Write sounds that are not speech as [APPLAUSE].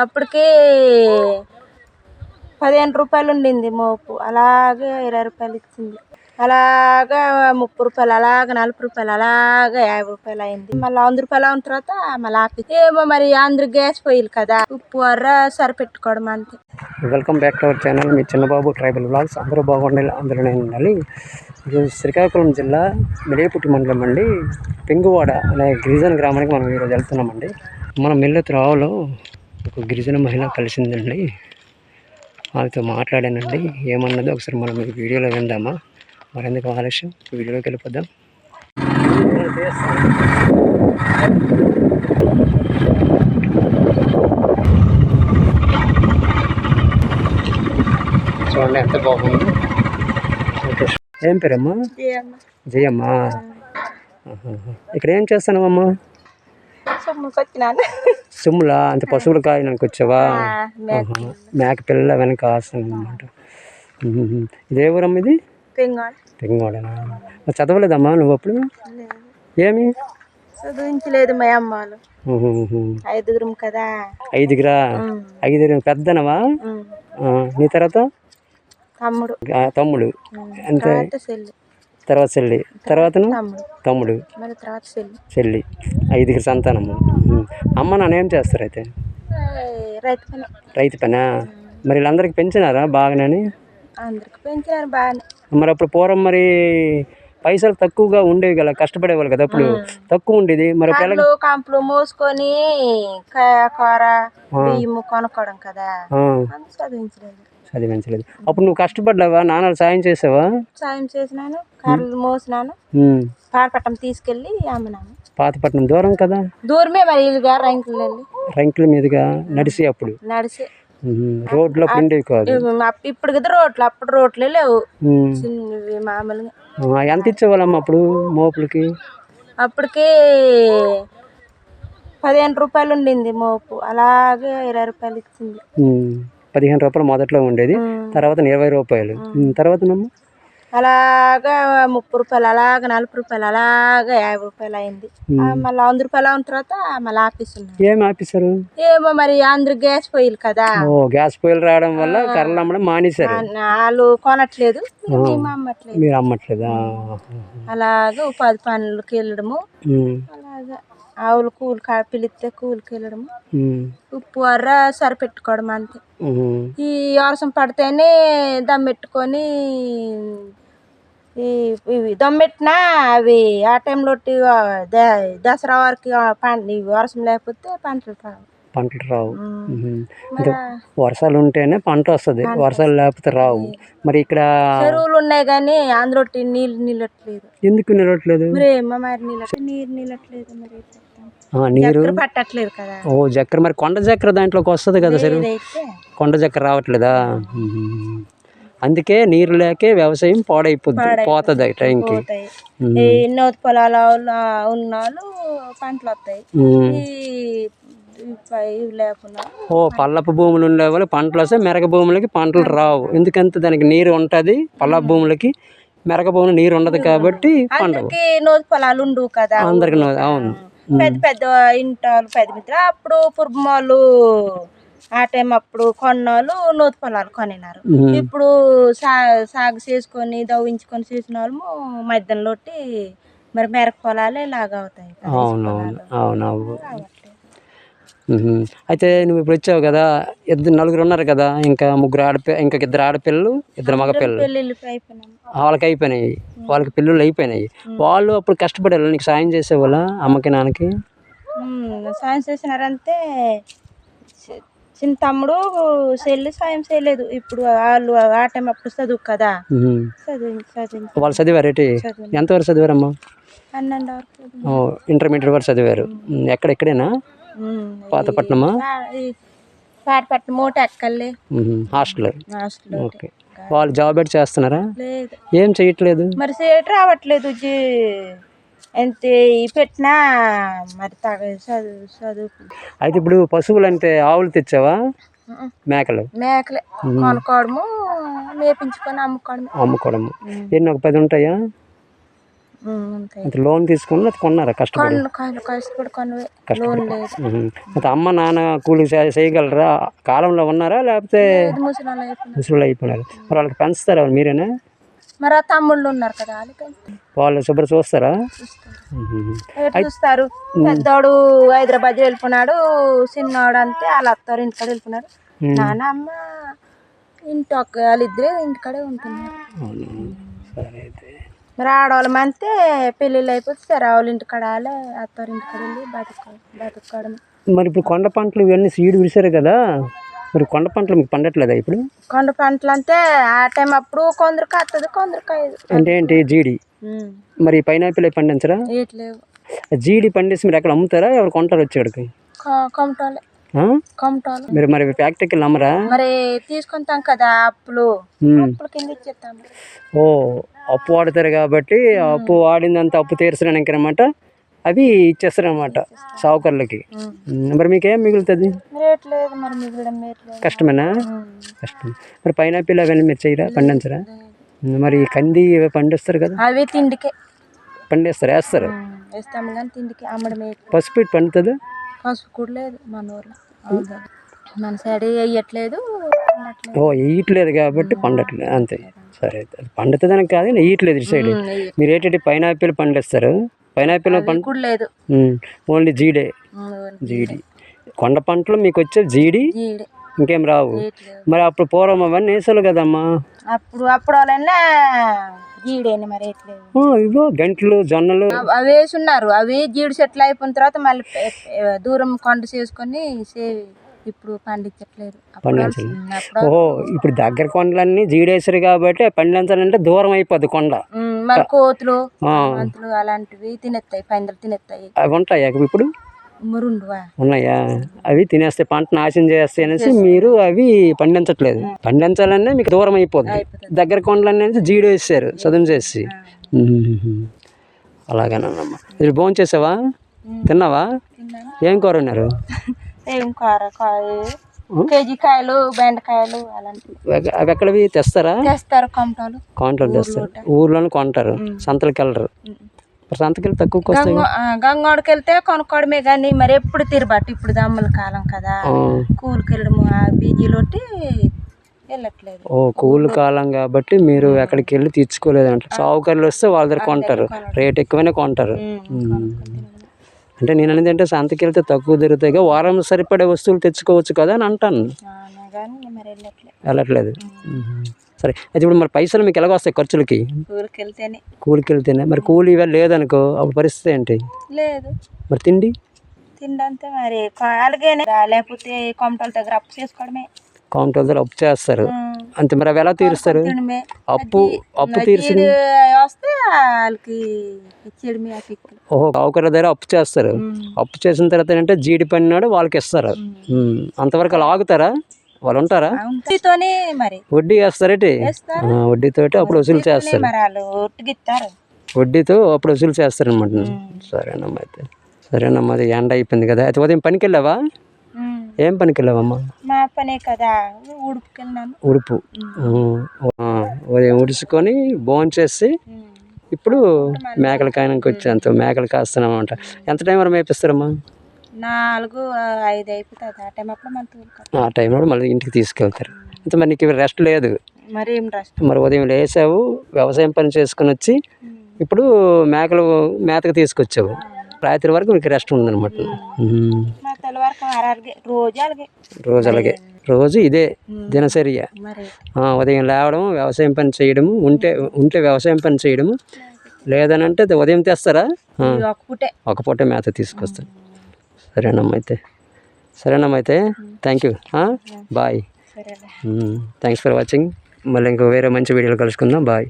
అప్పటికి పదిహేను రూపాయలు ఉండింది మోపు. అలాగే ఇరవై రూపాయలు ఇచ్చింది. అలాగా ముప్పై రూపాయలు అలాగ నలభై రూపాయలు అలాగా యాభై రూపాయలు అయింది. మళ్ళీ వంద రూపాయలు అయిన తర్వాత మళ్ళీ ఆపి ఏమో మరి అందరు గ్యాస్ పోయిలు కదా ఉప్పు అర్ర సరిపెట్టుకోవడం అంతే. Welcome back to our channel me Chinnababu tribal blogs అందరూ బాగుండాలి అందరూ నేను ఉండాలి. ఇది శ్రీకాకుళం జిల్లా మిడియపుట్టి మండలం అండి. పెంగువాడ అనే గిరిజన గ్రామానికి మనం ఈరోజు వెళ్తున్నామండి. మన మిల్లెత్ రావులో ఒక గిరిజన మహిళ కలిసిందండి. వాళ్ళతో మాట్లాడానండి. ఏమన్నదో ఒకసారి మనం ఈ వీడియోలో విందామా? మరెందుకు ఆలస్యం? వీడియోలోకి వెళ్ళిపోదాం. చూడండి ఎంత బాగుంది. ఏం పేరమ్మా? జయమ్మ. ఇక్కడ ఏం చేస్తున్నావమ్మా? సొమ్ముకి వచ్చినాను సుమ్ములా? అంత పశువులు కాయడానికి వచ్చావా. మేక. పిల్ల వెనక అనమాట ఇదే ఊరమ్మ ఇది? పెంగాడు. తెంగోడనా మరి చదవలేదమ్మా నువ్వు అప్పుడు? ఏమి? చదివించలేదు మా అమ్మాలు. ఐదుగురం కదా. ఐదుగురా? ఐదుగురు పెద్దనవా? నీ తర్వాత? తమ్ముడు. తమ్ముడు. అంతే తర్వాత చెల్లి. తర్వాత తమ్ముడు. చెల్లి. ఐదుగురు సంతానము. అమ్మ నాన్న ఏం చేస్తారు అయితే? రైతు పని. మరి వీళ్ళందరికీ పెంచినారా బాగానని అందరికి పెంచినారు బాగానే. మరి అప్పుడు పూర్వం మరి పైసలు తక్కువగా ఉండేవి కదా కష్టపడేవాళ్ళు కదా అప్పుడు. తక్కువ ఉండేది. మరి కాంపులు మోసుకొని కూర బియ్యము కొనుక్కోవడం కదా. చదివించలేదు. చదివించలేదు. అప్పుడు నువ్వు కష్టపడ్డావా? నాన్నలు సాయం చేసావా? సాయం చేసినాను కర్రలు మోసినాను. పారపట్టం తీసుకెళ్ళి అమ్మినాను. పాతపట్నం దూరం కదా? దూరమే మరి ఇల్లుగా రైంకులు వెళ్ళి రంకుల మీదుగా నడిచి అప్పుడు. ఉమ్. రోడ్లో కాదు. ఇప్పుడు కదా రోడ్లు అప్పుడు రోడ్లే లేవు. మామూలుగా. ఎంత ఇచ్చేవాళ్ళమ్మ అప్పుడు మోపులకి అప్పటికి పదిహేను రూపాయలు ఉండింది మోపు అలాగే ఇరవై రూపాయలు ఇచ్చింది. పదిహేను రూపాయలు మొదట్లో ఉండేది. తర్వాత ఇరవై రూపాయలు ఉమ్. అలాగా ముప్పై రూపాయలు అలాగ నలభై రూపాయలు అలాగా యాభై రూపాయలు అయింది. మళ్ళీ వంద రూపాయలు అయిన తర్వాత మళ్ళీ ఆఫీస్ ఉన్నాయి ఏం ఏమో మరి అందరు గ్యాస్ పొయ్యిలు కదా. ఓ గ్యాస్ పొయ్యిలు రావడం వల్ల కర్రలు అమ్మడం మానేశారు. వాళ్ళు కొనట్లేదు మేము అమ్మట్లేదు. మీరు అమ్మట్లేదా? అలాగే ఉపాధి పనులకి వెళ్ళడము. అలాగా. ఆవులు కూలి కా పిలిస్తే కూలికి వెళ్ళడము. ఉప్పు అర్ర సరిపెట్టుకోవడం అంతే. ఈ వర్షం పడితేనే దమ్మెట్టుకొని ఈ ఇవి దమ్మెట్టినా అవి ఆ టైంలో దసరా వరకు ఆ పం- ఈ వర్షం లేకపోతే పంటలు రావు పంటలు రావు. మరి వర్షాలు ఉంటేనే పంట వస్తుంది. వర్షాలు లేకపోతే రావు. మరి ఇక్కడ చెరువులు ఉన్నాయి కానీ అందులో నీళ్ళు నిలట్లేదు. ఎందుకు నిలట్లేదు? నీరు పట్టట్లేదు కదా. ఓ చక్కెర మరి కొండ చక్కెర దాంట్లోకి వస్తుంది కదా సరే కొండ చక్కెర రావట్లేదా. అందుకే నీరు లేకే వ్యవసాయం పాడైపోద్ది పోతుంది టైంకి. నూతి పొలాలు ఉన్న వాళ్ళు పంటలు వస్తాయి. ఇవి లేకుండా ఓ పల్లపు భూములు ఉండే వాళ్ళు పంటలు వస్తే మెరక భూములకి పంటలు రావు. ఎందుకంటే దానికి నీరు ఉంటుంది పల్లపు భూములకి మెరక భూములు నీరు ఉండదు కాబట్టి పండవు. పొలాలు ఉండవు కదా. అందరికి అవును. పెద్ద పెద్ద ఇంటాలు పెద్ద మిత్ర. అప్పుడు పుర్బమాలు ఆ టైం అప్పుడు కొన్నోళ్ళు నూతి పొలాలు కొనినారు. ఇప్పుడు సా సాగు చేసుకొని దవ్వించుకొని చేసిన వాళ్ళు మధ్యలోటి మరి మెరక పొలాలే లాగా అవుతాయి అవునవును. ఉహుం. అయితే నువ్వు ఇప్పుడు వచ్చావు కదా ఇద్దరు నలుగురు ఉన్నారు కదా ఇంకా ముగ్గురు ఆడపి ఇంకా ఇద్దరు ఆడపిల్లలు ఇద్దరు మగపిల్లలు. వాళ్ళకి అయిపోయినాయి. వాళ్ళకి పిల్లలు అయిపోయినాయి. వాళ్ళు అప్పుడు కష్టపడారు నీకు సాయం చేసేవాళ్ళ అమ్మకి నాన్నకి? సాయం చేసినారంటే చిన్న తమ్ముడు చెల్లి సాయం చేయలేదు. ఇప్పుడు వాళ్ళు ఆ టైం అప్పుడు చదువు కదా. వాళ్ళు చదివారేటి చదివి. ఎంతవరకు చదివారమ్మా? ఇంటర్మీడియట్ వరకు చదివారు. ఉమ్, ఎక్కడ ఎక్కడేనా? ఉమ్, పాతపట్నమా పా- ఈ పాటపట్నం మూట ఎక్కలే ఉహుం. Hostel okay. వాళ్ళు జాబ్ ఎట్ చేస్తున్నారా? ఏం చేయట్లేదు మరి సేటు రావట్లేదు. జీ ఎంత ఈ పెట్టినా మరి చదువు చదువు అయితే ఇప్పుడు పశువులు అంటే ఆవులు తెచ్చావా? మేకలు? మేకలే. కొనుక్కోవడము మేపించుకొని అమ్ముకోవడము. అమ్ముకోవడము. ఎన్ని? ఒక పది ఉంటాయి? అంటే లోన్ తీసుకుని కొన్నారా? కష్టపడి? అమ్మ నాన్న కూలి చేయగలరా? కాలంలో ఉన్నారా? లేకపోతే ముసలు అయిపోయినారు. మరి వాళ్ళకి పెంచుతారా? మీరేనా? మరి ఆ తమ్ముళ్ళు ఉన్నారు కదా వాళ్ళు శుభ్ర చూస్తారా? చూస్తారు. పెద్దోడు హైదరాబాద్ వెళ్ళిపోయినాడు చిన్నోడు అంతే వాళ్ళ అత్తారు ఇంటికాడ వెళ్ళిపోయినారు. నాన్న అమ్మ ఇంటి వాళ్ళిద్దరే ఇంటికాడే ఉంటున్నారు. సరే అయితే. మరి ఆడవాళ్ళం అంతే పెళ్ళిళ్ళు అయిపోతే సరే వాళ్ళ ఇంటికాడ వాళ్ళే అత్తారు ఇంటికాడ వెళ్ళి బతుకు బతుకోవడం మరి ఇప్పుడు కొండ పంటలు ఇవన్నీ సీడ్ విడిసారు కదా మరి కొండ పంటలు మీకు పండట్లేదా ఇప్పుడు? కొండ పంటలు అంతే ఆ టైం అప్పుడు కొందరికి వస్తుంది కొందరికి అంటే ఏంటి జీడి? మరి పైనాపిల్ అవి పండించరా? జీడి పండిస్తే మీరు ఎక్కడ అమ్ముతారా ఎవరు కొంటారు వచ్చేవాడికి కొమటాలే మీరు మరి ఫ్యాక్టరీకి వెళ్ళి అమ్మరా? మరి తీసుకుంటాం కదా అప్పులు. అప్పుల కింద ఇచ్చేస్తాము ఓ అప్పు వాడతారు కాబట్టి అప్పు వాడిందంత అప్పు తీర్చడానికి అనమాట అవి ఇచ్చేస్తారు. అనమాట సావుకర్లకి మరి మీకేం మిగులుతుంది? కష్టమేనా? కష్టం. మరి పైనాపిల్ అవన్నీ మీరు చేయరా? పండించరా? మరి కంది ఇవి పండిస్తారు కదా? అవి తిండికే. పండిస్తారు? వేస్తారు? వేస్తాము కానీ తిండికి. పసుపు ఇటు పండుతుంది? పసుపు కూడా లేదు మన ఊర్లో. మన సైడ్ వేయట్లేదు. ఓ వేయట్లేదు కాబట్టి పండట్లేదు. అంతే. సరే పండుతుందని కాదు వేయట్లేదు ఇటు సైడ్. మీరు ఏంటంటే పైనాపిల్ పండిస్తారు. పైనాపిల్ కూడా లేదు. ఓన్లీ జీడే. జీడి. కొండ పంటలు మీకు వచ్చే జీడి ఇంకేం రావు. మరి అప్పుడు పూర్వం అవన్నీ వేసారు కదమ్మా. అప్పుడు అప్పుడు ఇగో గంటలు జొన్నలు. అవి వేసున్నారు అవి జీడి చెట్లు అయిపోయిన తర్వాత మళ్ళీ దూరం కొండ చేసుకొని ఇప్పుడు పండించట్లేదు. అప్పుడు ఓహో ఇప్పుడు దగ్గర కొండలన్నీ జీడేసారు కాబట్టి పండించాలంటే దూరం అయిపోద్ది కొండ. మరి కోతులు ఆ. మంతులు అలాంటివి తినేస్తాయి పందులు తినేస్తాయి అవి ఉంటాయి అవి ఇప్పుడు? ఉన్నాయా? అవి తినేస్తే పంట నాశనం చేస్తాయి అనేసి మీరు అవి పండించట్లేదు. పండించాలనే మీకు దూరం అయిపోద్ది. అయిపోతుంది. దగ్గర కొండలన్నీ అనేసి జీడి వేసారు చదును చేసి. అలాగేనమ్మా మీరు భోజనం చేసావా తిన్నావా? ఏం కూర ఉన్నారు [LAUGHS] ఏం కూర కాయ? కేజీ కాయలు బెండకాయలు అలాంటివి. అవి ఎక్కడవి? తెస్తారా? చేస్తారు కొమటాలు కాంట్రోల్ తెస్తారు. ఊర్లోనే కొంటారు. సంతలకు వెళ్ళరు. మరి సంతకి వెళ్ళి తక్కువకి వస్తాయి. గంగ ఆ, గంగోడికి వెళ్తే కొనుక్కోవడమే కానీ మరి ఎప్పుడు తిరబట్టు ఇప్పుడు దమ్ముల కాలం కదా. ఆ. కూలికి వెళ్ళడము ఆ బీజీలోటి వెళ్ళట్లేదు. ఓ కూల్ కాలం కాబట్టి మీరు ఎక్కడికి వెళ్ళి తీర్చుకోలేదంట. సావుకారులు వస్తే వాళ్ళ దగ్గర కొంటారు. రేట్ ఎక్కువనే కొంటారు. అంటే నేను అనేది అంటే సంతకి వెళ్తే తక్కువ దొరుకుతాయి కదా, వారం సరిపడే వస్తువులు తెచ్చుకోవచ్చు కదా అని అంటాను. వెళ్ళట్లేదు. సరే అయితే ఇప్పుడు మరి పైసలు మీకు ఎలాగ వస్తాయి ఖర్చులకి? కూలికి వెళ్తేనే మరి కూలి ఇవాళ లేదనుకో అప్పుడు పరిస్థితి ఏంటి? లేదు. మరి తిండి? తిండంతే మరి అలాగేనే. లేకపోతే కొమటల దగ్గర అప్పు చేసుకోవడమే. కౌంటర్ దగ్గర అప్పు చేస్తారు. అంతే మరి అవి ఎలా తీరుస్తారు? అప్పు అప్పు తీర్చి ఓహో సావుకారుల దగ్గర అప్పు చేస్తారు. అప్పు చేసిన తర్వాత ఏంటంటే జీడి పడినాడు వాళ్ళకి ఇస్తారు. అంతవరకు అలా ఆగుతారా? వాళ్ళు ఉంటారా? వడ్డీ వేస్తారేటి వడ్డీతోటి అప్పుడు వసూలు చేస్తారు. వడ్డీతో అప్పుడు వసూలు చేస్తారనమాట సరేనమ్మా అయితే. సరేనమ్మా అది ఎండ అయిపోయింది కదా. అయితే ఉదయం పనికి వెళ్ళావా. ఏం పనికి వెళ్ళావమ్మా పనే కదా ఉడుపుకెళ్ళినాను ఉడుపు. ఉదయం ఉడుచుకొని భోజనం చేసి ఇప్పుడు మేకల కాయనకి వచ్చేంత మేకలు కాస్తున్నామంట. ఎంత టైం వరకు మేపిస్తారమ్మా? నాలుగు ఐదు అయిపోతుంది. ఆ టైం అప్పుడు మన ఆ టైంలో మళ్ళీ ఇంటికి తీసుకెళ్తారు. అయితే మరి నీకు రెస్ట్ లేదు. మరి ఏం రష్ మరి ఉదయం లేసావు వ్యవసాయం పని చేసుకుని వచ్చి ఇప్పుడు మేకలు మేతకు తీసుకొచ్చావు. రాత్రి వరకు నీకు రెస్ట్ ఉందన్నమాట. రోజు అలాగే. రోజు ఇదే దినచర్య. ఉదయం లేవడం వ్యవసాయం పని చేయడము ఉంటే ఉంటే వ్యవసాయం పని చేయడము. లేదనంటే అది ఉదయం తెస్తారా? ఒక పూటే. మేత తీసుకొస్తాను. సరేనమ్మా అయితే. సరేనమ్మా అయితే. Thank you bye thanks for watching మళ్ళీ ఇంకో వేరే మంచి వీడియోలు కలుసుకుందాం. బాయ్